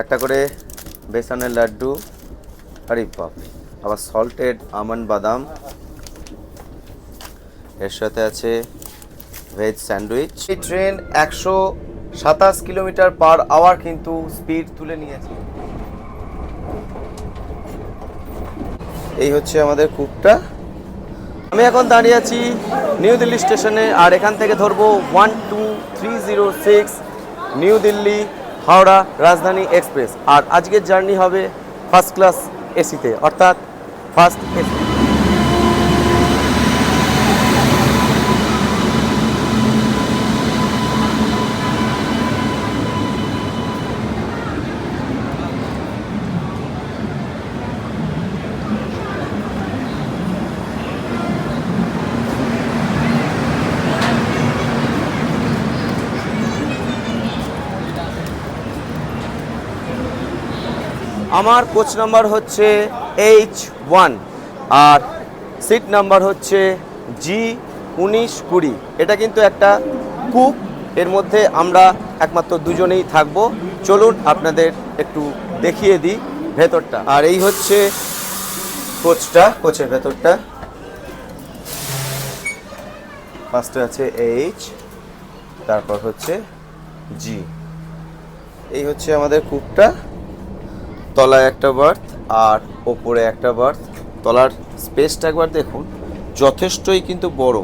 একটা করে বেসনের লাড্ডু, আরে বাপ আবার সল্টেড আমন্ড বাদাম। এর সাথে আছে ভেজ স্যান্ডউইচ এই ট্রেন একশো সাতাশ কিলোমিটার পার আওয়ার কিন্তু স্পিড তুলে নিয়েছে। এই হচ্ছে আমাদের কুকটা আমি এখন দাঁড়িয়ে আছি নিউ দিল্লি স্টেশনে, আর এখান থেকে ধরবো one two three zero six New Delhi Howrah Rajdhani Express. আর আজকের জার্নি হবে ফার্স্ট ক্লাস এসিতে অর্থাৎ ফার্স্ট এসি আমার কোচ নাম্বার হচ্ছে এইচ ওয়ান আর সিট নাম্বার হচ্ছে জি উনিশ কুড়ি। এটা কিন্তু একটা কুক এর মধ্যে আমরা একমাত্র দুজনেই থাকব। চলুন আপনাদের একটু দেখিয়ে দিই ভেতরটা। আর এই হচ্ছে কোচটা, কোচের ভেতরটা। ফার্স্টে আছে এইচ তারপর হচ্ছে জি এই হচ্ছে আমাদের কুকটা তলায় একটা বার্থ আর ওপরে একটা বার্থ। তলার স্পেসটা একবার দেখুন, যথেষ্টই কিন্তু বড়।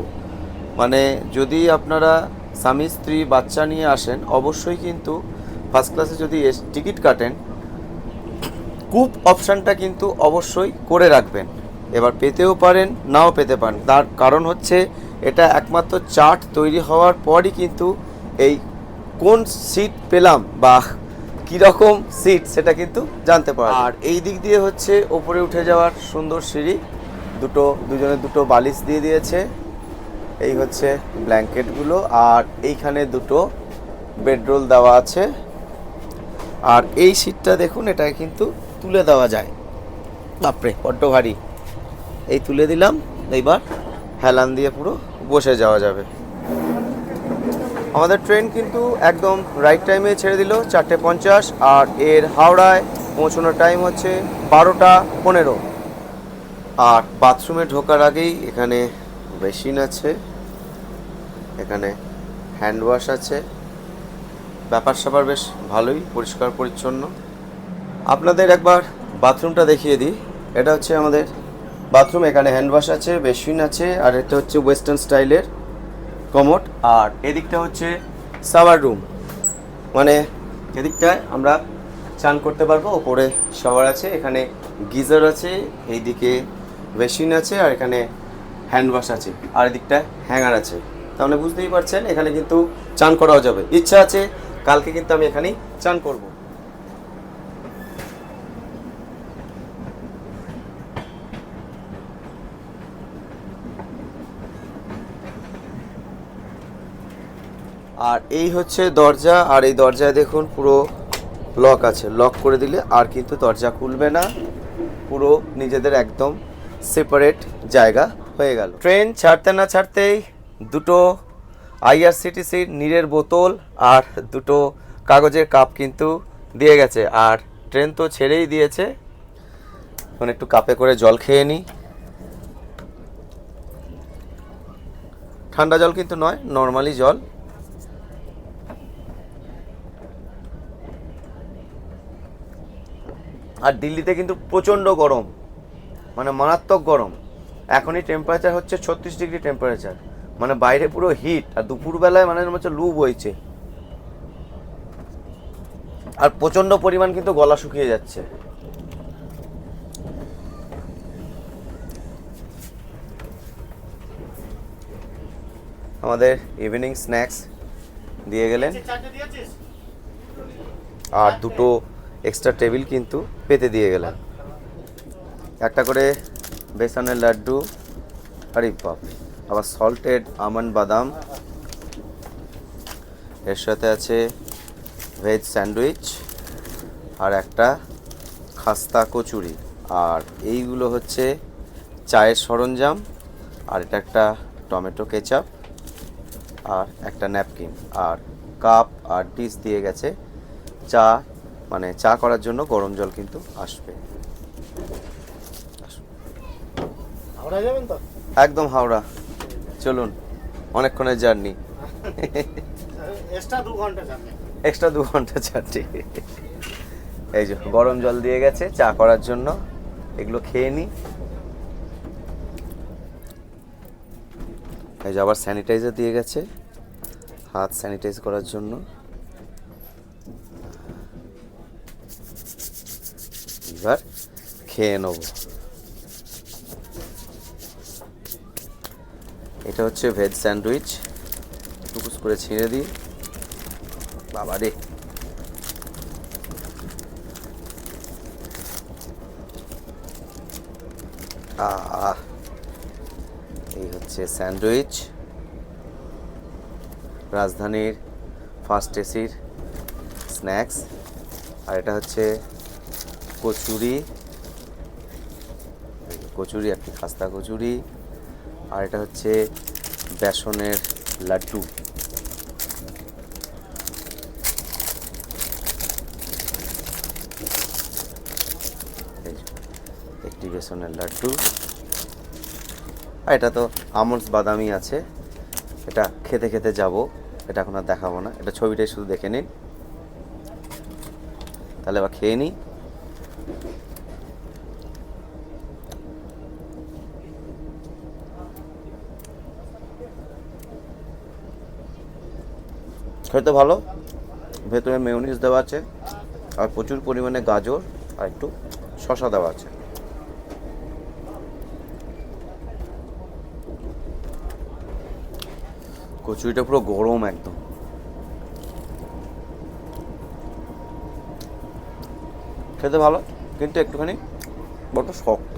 মানে যদি আপনারা স্বামী, স্ত্রী, বাচ্চা নিয়ে আসেন, অবশ্যই কিন্তু ফার্স্ট ক্লাসে যদি টিকিট কাটেন কুপ অপশানটা কিন্তু অবশ্যই করে রাখবেন। এবার পেতেও পারেন, নাও পেতে পারেন। তার কারণ হচ্ছে, এটা একমাত্র চার্ট তৈরি হওয়ার পরই কিন্তু এই কোন সিট পেলাম বা কীরকম সিট সেটা কিন্তু জানতে পারা আর এই দিক দিয়ে হচ্ছে ওপরে উঠে যাওয়ার সুন্দর সিঁড়ি, দুটো, দুজনে দুটো বালিশ দিয়ে দিয়েছে। এই হচ্ছে ব্ল্যাঙ্কেটগুলো আর এইখানে দুটো বেডরোল দেওয়া আছে। আর এই সিটটা দেখুন, এটা কিন্তু তুলে দেওয়া যায়। বাপরে, বড্ড ভারী। এই তুলে দিলাম, এইবার হেলান দিয়ে পুরো বসে যাওয়া যাবে। আমাদের ট্রেন কিন্তু একদম রাইট টাইমে ছেড়ে দিল, চারটে পঞ্চাশ, আর এর হাওড়ায় পৌঁছানোর টাইম হচ্ছে বারোটা পনেরো। আর বাথরুমে ঢোকার আগেই এখানে বেসিন আছে, এখানে হ্যান্ড ওয়াশ আছে। ব্যাপার স্যাপার বেশ ভালোই, পরিষ্কার, পরিচ্ছন্ন। আপনাদের একবার বাথরুমটা দেখিয়ে দিই। এটা হচ্ছে আমাদের বাথরুম এখানে হ্যান্ড ওয়াশ আছে বেসিন আছে, আর এটা হচ্ছে ওয়েস্টার্ন স্টাইলের কমোড আর এদিকটা হচ্ছে সাওয়ার রুম মানে এদিকটায় আমরা চান করতে পারব, ওপরে শাওয়ার আছে, এখানে গিজার আছে, এইদিকে বেসিন আছে, আর এখানে হ্যান্ড ওয়াশ আছে, আর এদিকটায় হ্যাঙ্গার আছে। তাহলে বুঝতেই পারছেন, এখানে কিন্তু চান করাও যাবে। ইচ্ছা আছে, কালকে কিন্তু আমি এখানেই চান করব। আর এই হচ্ছে দরজা, আর এই দরজায় দেখুন পুরো লক আছে। লক করে দিলে আর কিন্তু দরজা খুলবে না। পুরো নিজেদের একদম সেপারেট জায়গা হয়ে গেল। ট্রেন ছাড়তে না ছাড়তেই দুটো আইআরসিটিসির নীরের বোতল আর দুটো কাগজের কাপ কিন্তু দিয়ে গেছে। আর ট্রেন তো ছেড়েই দিয়েছে। এখন একটু কাপে করে জল খেয়ে নিই। ঠান্ডা জল কিন্তু নয়, নর্মালি জল। আর দিল্লিতে কিন্তু প্রচণ্ড গরম মানে মারাত্মক গরম। এখনই টেম্পারেচার হচ্ছে ছত্রিশ ডিগ্রি টেম্পারেচার মানে বাইরে পুরো হিট আর দুপুরবেলায় মানে হচ্ছে লু বইছে। আর প্রচণ্ড পরিমাণ কিন্তু গলা শুকিয়ে যাচ্ছে। আমাদের ইভিনিং স্ন্যাক্স দিয়ে গেলেন। আর দুটো এক্সট্রা টেবিল কিন্তু পেতে দিয়ে গেলেন। একটা করে বেসনের লাড্ডু, আরে বাপ আবার সল্টেড আমন্ড বাদাম। এর সাথে আছে ভেজ স্যান্ডউইচ আর একটা খাস্তা কচুরি। আর এইগুলো হচ্ছে চায়ের সরঞ্জাম, আর এটা একটা টমেটো কেচাপ, আর একটা ন্যাপকিন। আর কাপ আর ডিশ দিয়ে গেছে চা মানে চা করার জন্য গরম জল কিন্তু আসবে। একদম হাওড়া। চলুন অনেকক্ষণের জার্নি। এক্সট্রা দু ঘণ্টা যাবে এক্সট্রা দু ঘণ্টা চারটি এই যে গরম জল দিয়ে গেছে চা করার জন্য। এগুলো খেয়ে নিই এই যে আবার স্যানিটাইজার দিয়ে গেছে। হাত স্যানিটাইজ করার জন্য। এবার খেয়ে নেব। এটা হচ্ছে ভেজ স্যান্ডউইচ। টুকুস করে ছিঁড়ে দিই। বাবা রে। এই হচ্ছে স্যান্ডউইচ। রাজধানীর ফার্স্ট এসির স্ন্যাক্স। আর এটা হচ্ছে কচুরি কচুরি, একটি খাস্তা কচুরি, আর এটা হচ্ছে বেসনের লাড্ডু। একটি বেসনের লাড্ডু। আর এটা তো আমন্ডস বাদামি আছে। এটা খেতে খেতে যাব, এটা এখন আর দেখাবো না। এটা ছবিটাই শুধু দেখে নিন। তাহলে এবার খেয়ে নিই। খেতে ভালো। ভেতরে মেয়নিজ দেওয়া আছে, আর প্রচুর পরিমাণে গাজর, আর একটু শশা দেওয়া আছে। কচুরিটা পুরো গরম একদম। খেতে ভালো, কিন্তু একটুখানি বড় শক্ত।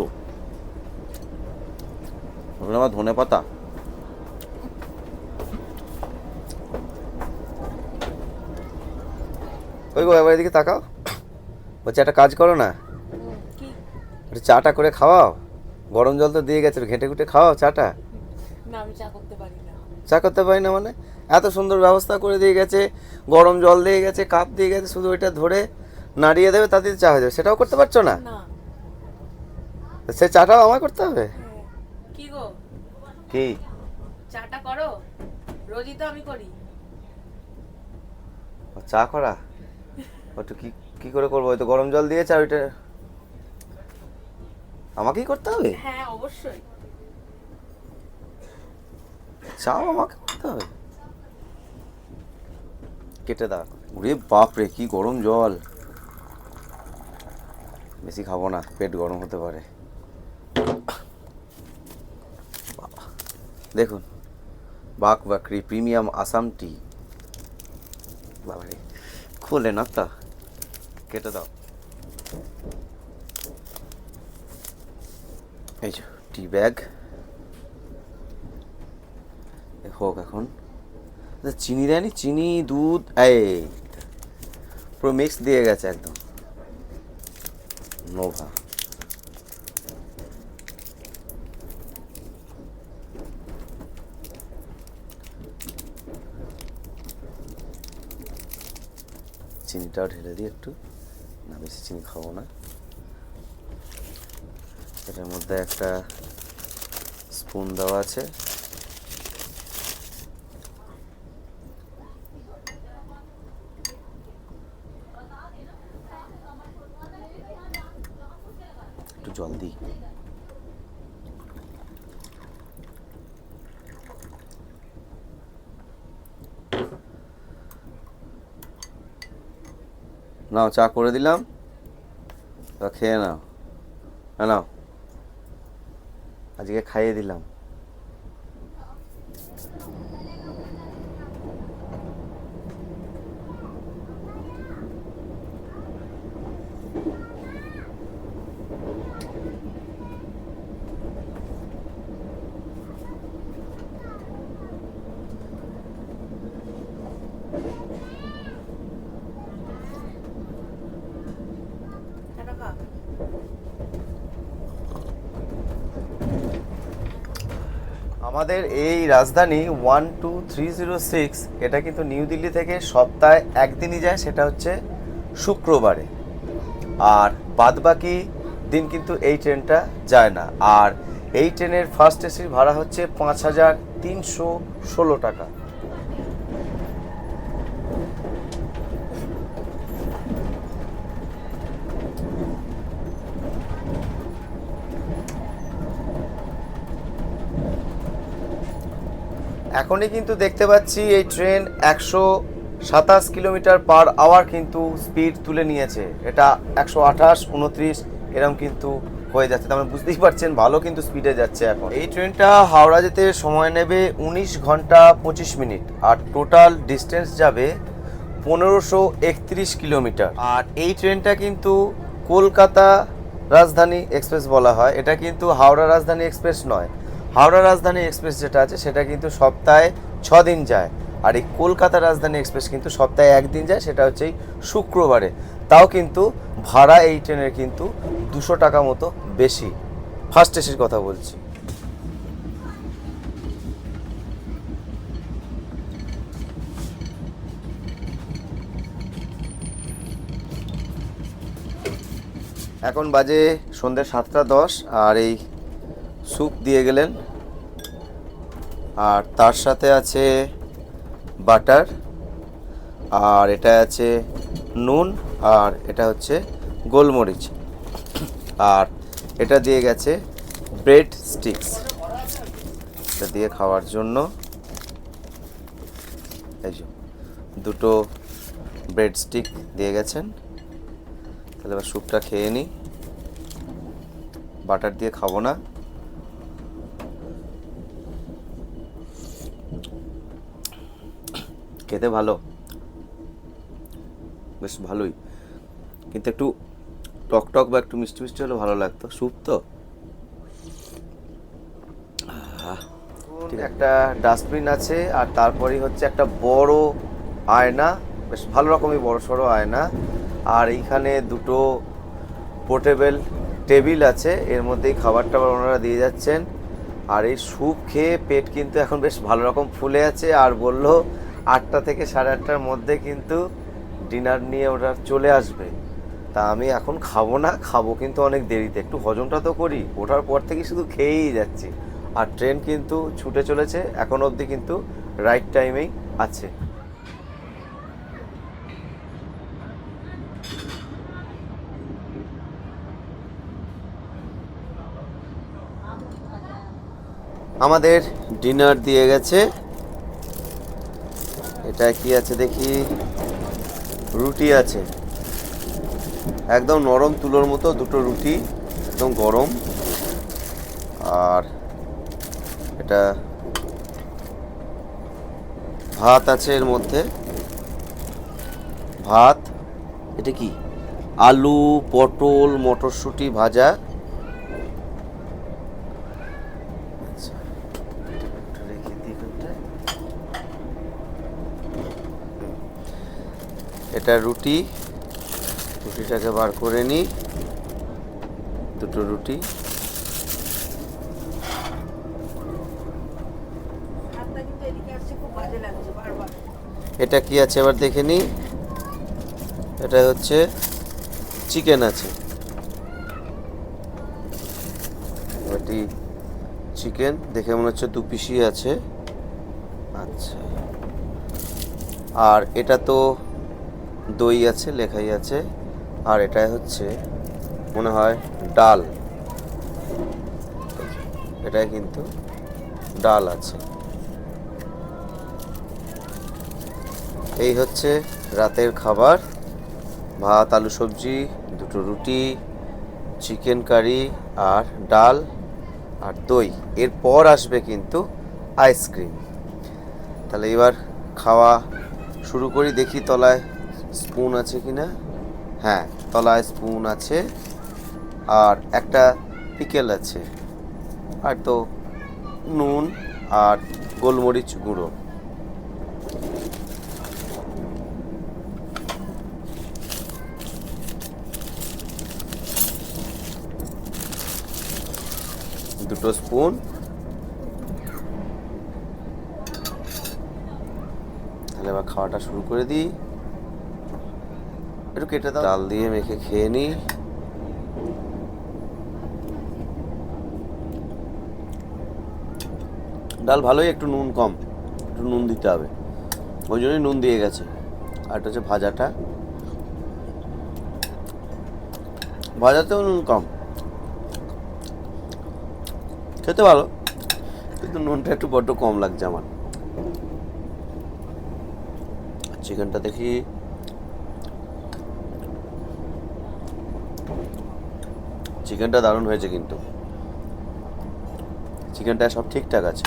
আমার ধনে পাতা ওই গো এবার এদিকে তাকাও। বলছে একটা কাজ করো না। একটু চাটা করে খাওয়াও। গরম জল তো দিয়ে গেছে ঘেটে ঘুটে খাওয়াও চাটা। চা করতে পারি না। মানে? এত সুন্দর ব্যবস্থা করে দিয়ে গেছে গরম জল দিয়ে গেছে কাপ দিয়ে গেছে শুধু ওইটা ধরে নাড়িয়ে দেবে তাতে চা হয়ে যাবে। সেটাও করতে পারছ না? সে চাটাও আমায় করতে হবে? হ্যাঁ। কি গো? কি? চাটা করো? রোজই তো আমি করি। চা করা? ওটা কি কি করে করব? ওই তো গরম জল দিয়েছে আর ওইটা আমাকেই করতে হবে? হ্যাঁ অবশ্যই। চাও আমাকে করতে হবে? কেটে দাও ওরে বাপরে কি গরম জল। বেশি খাব না পেট গরম হতে পারে। দেখুন বাক বাকরি প্রিমিয়াম আসাম টি বাবারে খোলে না তা কেটে দাও। এই যে টি ব্যাগ। হোক এখন। আচ্ছা, চিনি দেয়নি চিনি দুধ এই পুরো মিক্স দিয়ে গেছে একদম। নোভা। চিনিটাও ঢেলে দিই একটু। না, বেশি চিনি খাব না। এটার মধ্যে একটা স্পুন দেওয়া আছে। একটু জল দিই। নাও চা করে দিলাম। খেয়ে নাও। না নাও। আজকে খাইয়ে দিলাম। আমাদের এই Rajdhani one two three zero six, এটা কিন্তু নিউ দিল্লি থেকে সপ্তাহে একদিনই যায়, সেটা হচ্ছে শুক্রবারে। আর বাদবাকি দিন কিন্তু এই ট্রেনটা যায় না। আর এই ট্রেনের ফার্স্ট এসির ভাড়া হচ্ছে পাঁচ হাজার তিনশো ষোলো টাকা। এখনই কিন্তু দেখতে পাচ্ছি এই ট্রেন একশো সাতাশ কিলোমিটার পার আওয়ার কিন্তু স্পিড তুলে নিয়েছে। এটা একশো আঠাশ, উনত্রিশ এরকম কিন্তু হয়ে যাচ্ছে। তার মানে বুঝতেই পারছেন, ভালো কিন্তু স্পিডে যাচ্ছে এখন। এই ট্রেনটা হাওড়া যেতে সময় নেবে উনিশ ঘণ্টা পঁচিশ মিনিট, আর টোটাল ডিস্টেন্স যাবে পনেরোশো একত্রিশ কিলোমিটার। আর এই ট্রেনটা কিন্তু কলকাতা রাজধানী এক্সপ্রেস বলা হয়। এটা কিন্তু হাওড়া রাজধানী এক্সপ্রেস নয়। হাওড়া রাজধানী এক্সপ্রেস যেটা আছে, সেটা কিন্তু সপ্তাহে ছ দিন যায়। আর এই কলকাতা রাজধানী এক্সপ্রেস কিন্তু সপ্তাহে একদিন যায়, সেটা হচ্ছে এই শুক্রবারে। তাও কিন্তু ভাড়া এই ট্রেনের কিন্তু দুশো টাকা মতো বেশি। ফার্স্ট এসির কথা বলছি। এখন বাজে সন্ধ্যে সাতটা দশ, আর এই স্যুপ দিয়ে গেলেন। আর তার সাথে আছে বাটার, আর এটা আছে নুন, আর এটা হচ্ছে গোলমরিচ। আর এটা দিয়ে গেছে ব্রেড স্টিক্স। এটা দিয়ে খাওয়ার জন্য এই যে দুটো ব্রেড স্টিক দিয়ে গেছেন। তাহলে এবার স্যুপটা খেয়ে নিই। বাটার দিয়ে খাব না। খেতে ভালো। বেশ ভালোই। কিন্তু একটু টক টক বা একটু মিষ্টি মিষ্টি হলে ভালো লাগতো। স্যুপ তো? একটা ডাস্টবিন আছে আর তারপরেই হচ্ছে একটা বড় আয়না। বেশ ভালো রকমই বড় সড়ো আয়না। আর এইখানে দুটো পোর্টেবল টেবিল আছে। এর মধ্যেই খাবার টাবার ওনারা দিয়ে যাচ্ছেন। আর এই স্যুপ খেয়ে পেট কিন্তু এখন বেশ ভালো রকম ফুলে আছে। আর বলল আটটা থেকে সাড়ে আটটার মধ্যে কিন্তু ডিনার নিয়ে ওরা চলে আসবে। তা আমি এখন খাব না, খাব কিন্তু অনেক দেরিতে। একটু হজমটা তো করি, ওঠার পর থেকে শুধু খেয়েই যাচ্ছি। আর ট্রেন কিন্তু ছুটে চলেছে, এখন অবধি কিন্তু রাইট টাইমেই আছে। আমাদের ডিনার দিয়ে গেছে। এটা কি আছে দেখি? রুটি আছে। একদম নরম তুলোর মতো দুটো রুটি, একদম গরম। আর এটা ভাত আছে এর মধ্যে। ভাত, এটা কি? আলু, পটল, মটরশুঁটি ভাজা আচ্ছা, এটা রেখে দিই এখানটায়। এটা রুটি। রুটিটাকে বার করে নিই দুটো রুটি। এটা কি আছে এবার দেখে নিই এটা হচ্ছে চিকেন আছে। এটি চিকেন দেখে মনে হচ্ছে দু পিসি আছে। আচ্ছা। আর এটা তো দই আছে, লেখাই আছে, আর এটা হচ্ছে, মনে হয় ডাল। এটাই কিন্তু ডাল আছে। এই হচ্ছে রাতের খাবার, ভাত, আলু সবজি, দুটো রুটি, চিকেন কারি আর ডাল আর দই। এরপর আসবে কিন্তু আইসক্রিম। তাহলে এবার খাওয়া শুরু করি, দেখি তলায় স্পুন আছে কি না? হ্যাঁ তলায় স্পুন আছে আর একটা পিকেল আছে। আর তো নুন আর গোলমরিচ গুঁড়ো। দুটো স্পুন। তাহলে এবার খাওয়াটা শুরু করে দিই। একটু কেটে দাও। ডাল দিয়ে মেখে খেয়ে নিই ডাল ভালোই একটু নুন কম, একটু নুন দিতে হবে। ওই জন্যই নুন দিয়ে গেছে। আর এটা হচ্ছে ভাজাটা। ভাজাতেও নুন কম। খেতে ভালো, কিন্তু নুনটা একটু বড্ড কম লাগছে আমার। চিকেনটা দেখি। চিকেনটা দারুণ হয়েছে কিন্তু। চিকেনটা সব ঠিকঠাক আছে।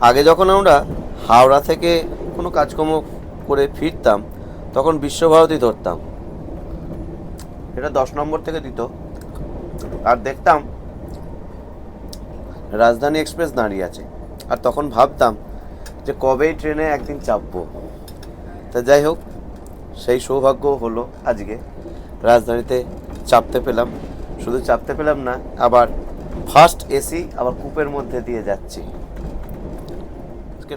আগে যখন আমরা হাওড়া থেকে কোনো কাজকর্ম করে ফিরতাম, তখন বিশ্বভারতী ধরতাম। এটা দশ নম্বর থেকে দিত। আর দেখতাম, রাজধানী এক্সপ্রেস দাঁড়িয়ে আছে। আর তখন ভাবতাম যে কবেই ট্রেনে একদিন চাপবো। তা যাই হোক, সেই সৌভাগ্য হলো আজকে। রাজধানীতে চাপতে পেলাম। শুধু চাপতে পেলাম না, আবার ফার্স্ট এসি আবার কূপের মধ্যে দিয়ে যাচ্ছি।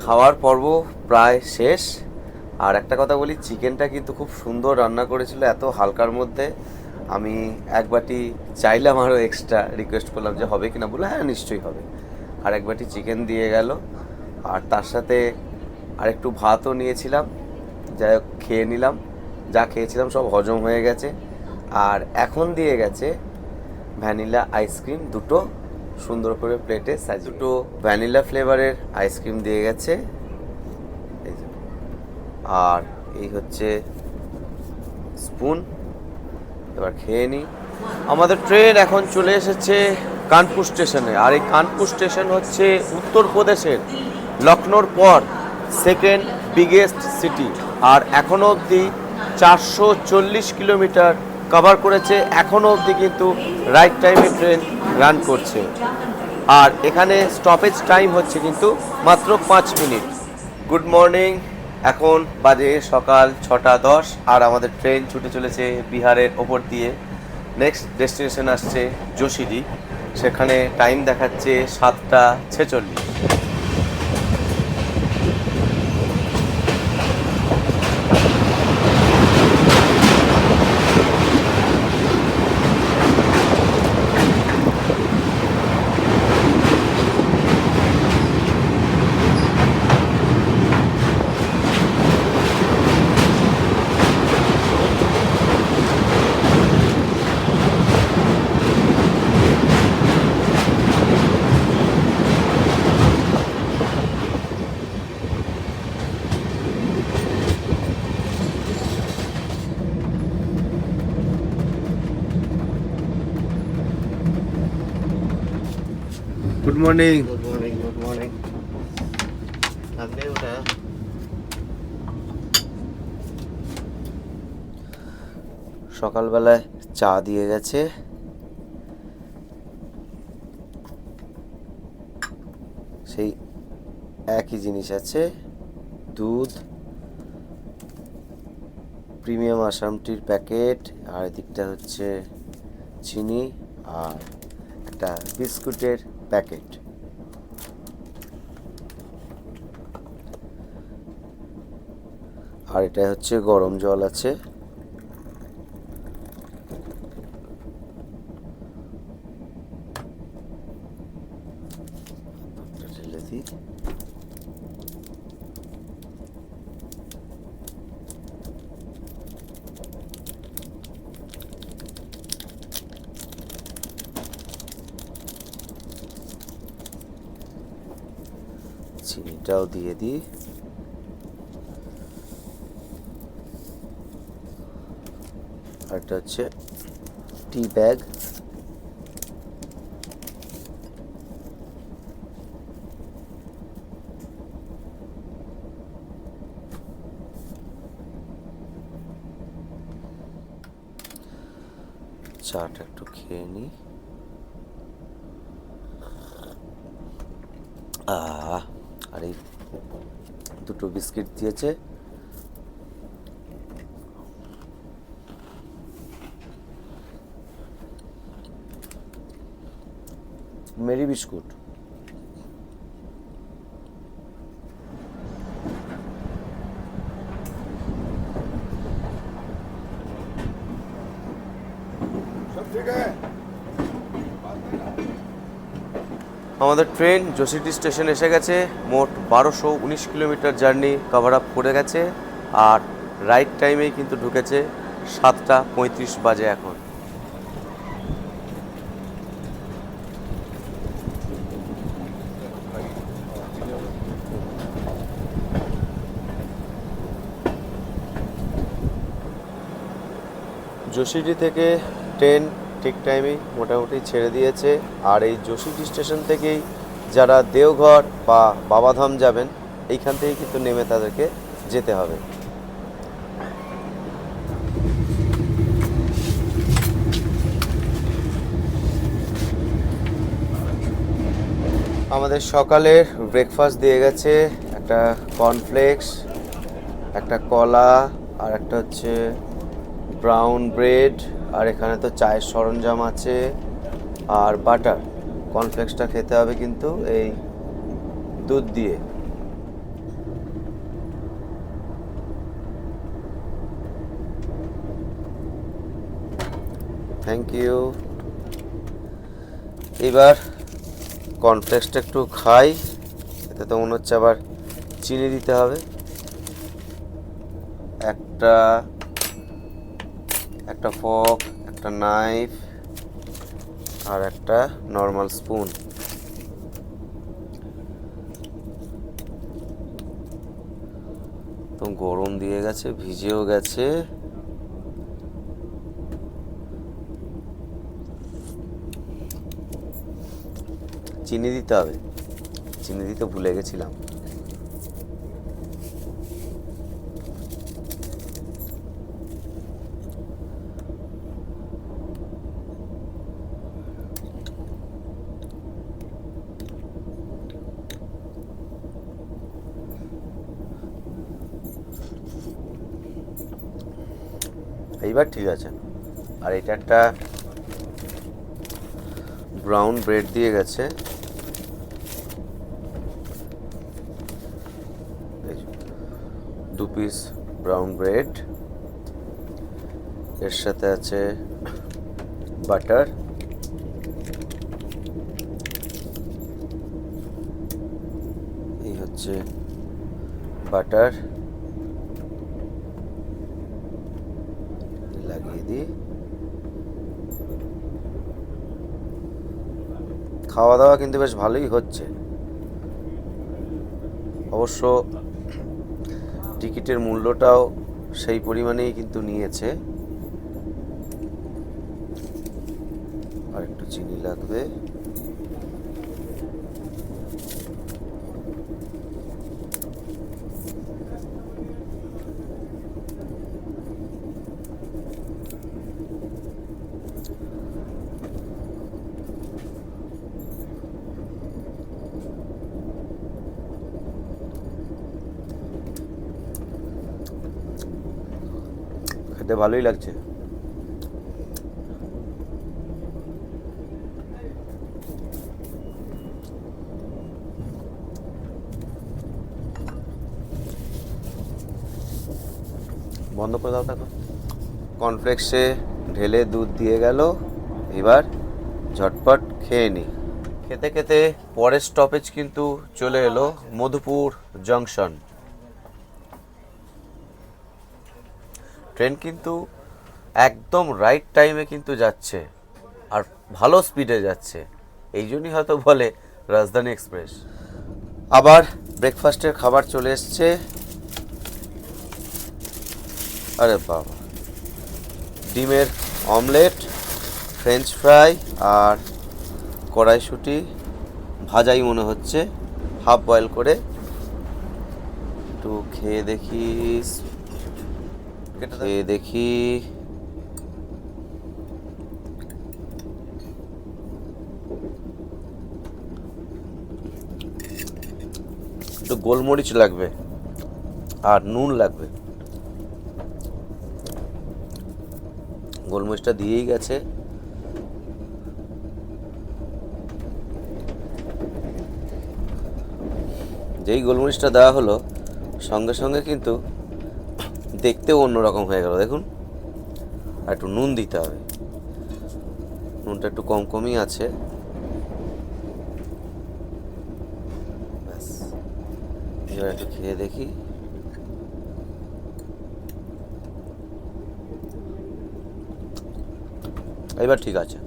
খাওয়ার পর্ব প্রায় শেষ। আর একটা কথা বলি, চিকেনটা কিন্তু খুব সুন্দর রান্না করেছিল এত হালকার মধ্যে। আমি এক বাটি চাইলাম আরও এক্সট্রা রিকোয়েস্ট করলাম যে হবে কিনা বলে হ্যাঁ নিশ্চয়ই হবে। আর এক বাটি চিকেন দিয়ে গেল। আর তার সাথে আর একটু ভাতও নিয়েছিলাম। যাই হোক, খেয়ে নিলাম। যা খেয়েছিলাম সব হজম হয়ে গেছে। আর এখন দিয়ে গেছে ভ্যানিলা আইসক্রিম দুটো সুন্দর করে প্লেটে সাইজ দুটো ভ্যানিলা ফ্লেভারের আইসক্রিম দিয়ে গেছে। আর এই হচ্ছে স্পুন। এবার খেয়ে নিই। আমাদের ট্রেন এখন চলে এসেছে কানপুর স্টেশনে। আর এই কানপুর স্টেশন হচ্ছে উত্তরপ্রদেশের লখনৌর পর সেকেন্ড বিগেস্ট সিটি। আর এখনও অবধি চারশো চল্লিশ কিলোমিটার কভার করেছে এখনও অবধি কিন্তু রাইট টাইমে ট্রেন রান করছে। আর এখানে স্টপেজ টাইম হচ্ছে কিন্তু মাত্র পাঁচ মিনিট। গুড মর্নিং এখন বাজে সকাল ছটা দশ, আর আমাদের ট্রেন ছুটে চলেছে বিহারের ওপর দিয়ে। নেক্সট ডেস্টিনেশন আসছে যোশিডি সেখানে টাইম দেখাচ্ছে সাতটা ছেচল্লিশ। Good morning good morning good morning সামনে ওটা সকালবেলায় চা দিয়ে গেছে। সেই একই জিনিস আছে দুধ প্রিমিয়াম আসাম টির প্যাকেট আর এদিকটা হচ্ছে চিনি আর একটা বিস্কুটের প্যাকেট। আর এটা হচ্ছে গরম জল আছে এটা ঢেলে দিই চিনিটাও দিয়ে দিই। আর এটা হচ্ছে টি ব্যাগ। চাটা একটু খেয়ে নিই। একটু বিস্কিট দিয়েছে। Marie biscuit. ঠিক আছে? আমাদের ট্রেন জসিটি স্টেশন এসে গেছে। মোট বারোশো উনিশ কিলোমিটার জার্নি কভার আপ করে গেছে আর রাইট টাইমেই কিন্তু ঢুকেছে সাতটা পঁয়ত্রিশ বাজে এখন। যোশীটি থেকে ট্রেন ঠিক টাইমেই মোটামুটি ছেড়ে দিয়েছে। আর এই যোশীটি স্টেশন থেকেই যারা দেওঘর বা বাবাধাম যাবেন, এইখান থেকেই কিন্তু নেমে তাদেরকে যেতে হবে। আমাদের সকালের ব্রেকফাস্ট দিয়ে গেছে। একটা কর্নফ্লেক্স একটা কলা, আর একটা হচ্ছে ব্রাউন ব্রেড আর এখানে তো চায়ের সরঞ্জাম আছে আর বাটার। কর্নফ্লেক্সটা খেতে হবে কিন্তু এই দুধ দিয়ে। থ্যাংক ইউ এবার কর্নফ্লেক্সটা একটু খাই, এতে তো মনে হচ্ছে আবার চিনি দিতে হবে। একটা একটা ফক একটা নাইফ আর একটা নর্মাল স্পুন তো গরম দিয়ে গেছে, ভিজেও গেছে। চিনি দিতে হবে। চিনি দিতে ভুলে গেছিলাম এইবার ঠিক আছে। আর এটা একটা ব্রাউন ব্রেড দিয়ে গেছে। দু পিস ব্রাউন ব্রেড এর সাথে আছে বাটার এই হচ্ছে বাটার দিই খাওয়া দাওয়া কিন্তু বেশ ভালোই হচ্ছে। অবশ্য টিকিটের মূল্যটাও সেই পরিমাণেই কিন্তু নিয়েছে। আর একটু চিনি লাগবে। খেতে ভালোই লাগছে। বন্ধ করে দাও তাকে। কর্নফ্লেক্সে ঢেলে দুধ দিয়ে গেল। এবার ঝটপট খেয়ে নি। খেতে খেতে পরের স্টপেজ কিন্তু চলে এলো মধুপুর জংশন ট্রেন কিন্তু একদম রাইট টাইমে কিন্তু যাচ্ছে আর ভালো স্পিডে যাচ্ছে। এই জন্যই হয়তো বলে রাজধানী এক্সপ্রেস আবার ব্রেকফাস্টের খাবার চলে এসছে। আরে বাবা। ডিমের অমলেট ফ্রেঞ্চ ফ্রাই আর কড়াইশুঁটি ভাজাই মনে হচ্ছে। হাফ বয়েল করে একটু খেয়ে দেখি। খেয়ে দেখি। একটু গোলমরিচ লাগবে আর নুন লাগবে। গোলমরিচটা দিয়েই গেছে। যেই গোলমরিচটা দেওয়া হলো সঙ্গে সঙ্গে কিন্তু দেখতেও অন্যরকম হয়ে গেল, দেখুন। আর একটু নুন দিতে হবে। নুনটা একটু কম কমই আছে। এবার একটু খেয়ে দেখি। এবার ঠিক আছে।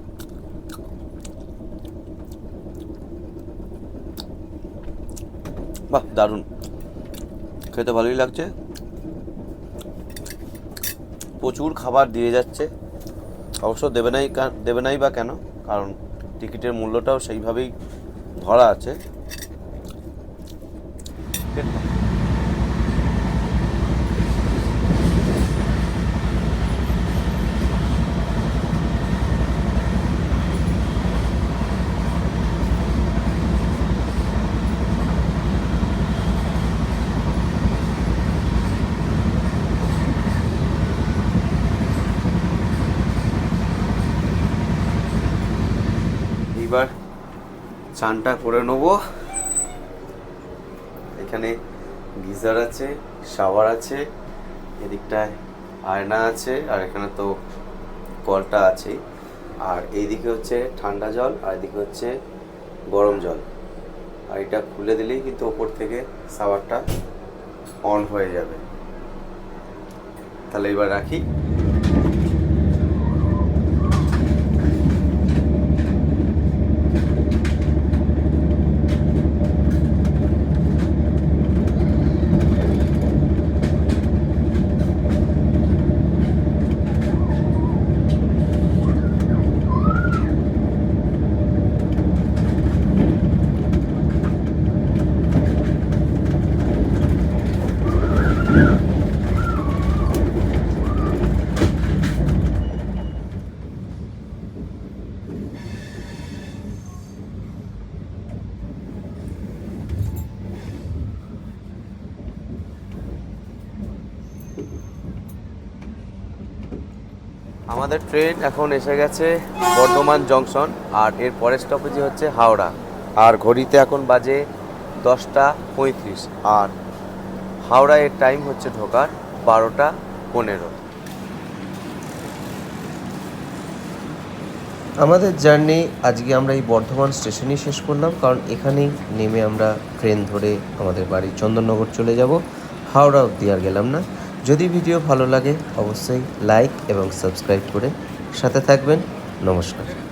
বাহ, দারুণ। খেতে ভালোই লাগছে। প্রচুর খাবার দিয়ে যাচ্ছে। অবশ্য দেবে নাই দেবে নাই বা কেন? কারণ টিকিটের মূল্যটাও সেইভাবেই ধরা আছে এইবার চানটা করে নেব। এখানে গিজার আছে, শাওয়ার আছে, এদিকটায় আয়না আছে, আর এখানে তো কলটা আছে আর এইদিকে হচ্ছে ঠান্ডা জল, আর এদিকে হচ্ছে গরম জল। আর এটা খুলে দিলেই কিন্তু ওপর থেকে শাওয়ারটা অন হয়ে যাবে। তাহলে এবার রাখি। আমাদের ট্রেন এখন এসে গেছে বর্ধমান জংশন, আর এর পরের স্টপেজই হচ্ছে হাওড়া। আর ঘড়িতে এখন বাজে দশটা পঁয়ত্রিশ, আর হাওড়া এর টাইম হচ্ছে ঢোকার বারোটা পনেরো। আমাদের জার্নি আজকে আমরা এই বর্ধমান স্টেশনেই শেষ করলাম, কারণ এখানেই নেমে আমরা ট্রেন ধরে আমাদের বাড়ি চন্দননগর চলে যাব। হাওড়া অবধি আর গেলাম না। যদি ভিডিও ভালো লাগে অবশ্যই লাইক এবং সাবস্ক্রাইব করে সাথে থাকবেন। নমস্কার।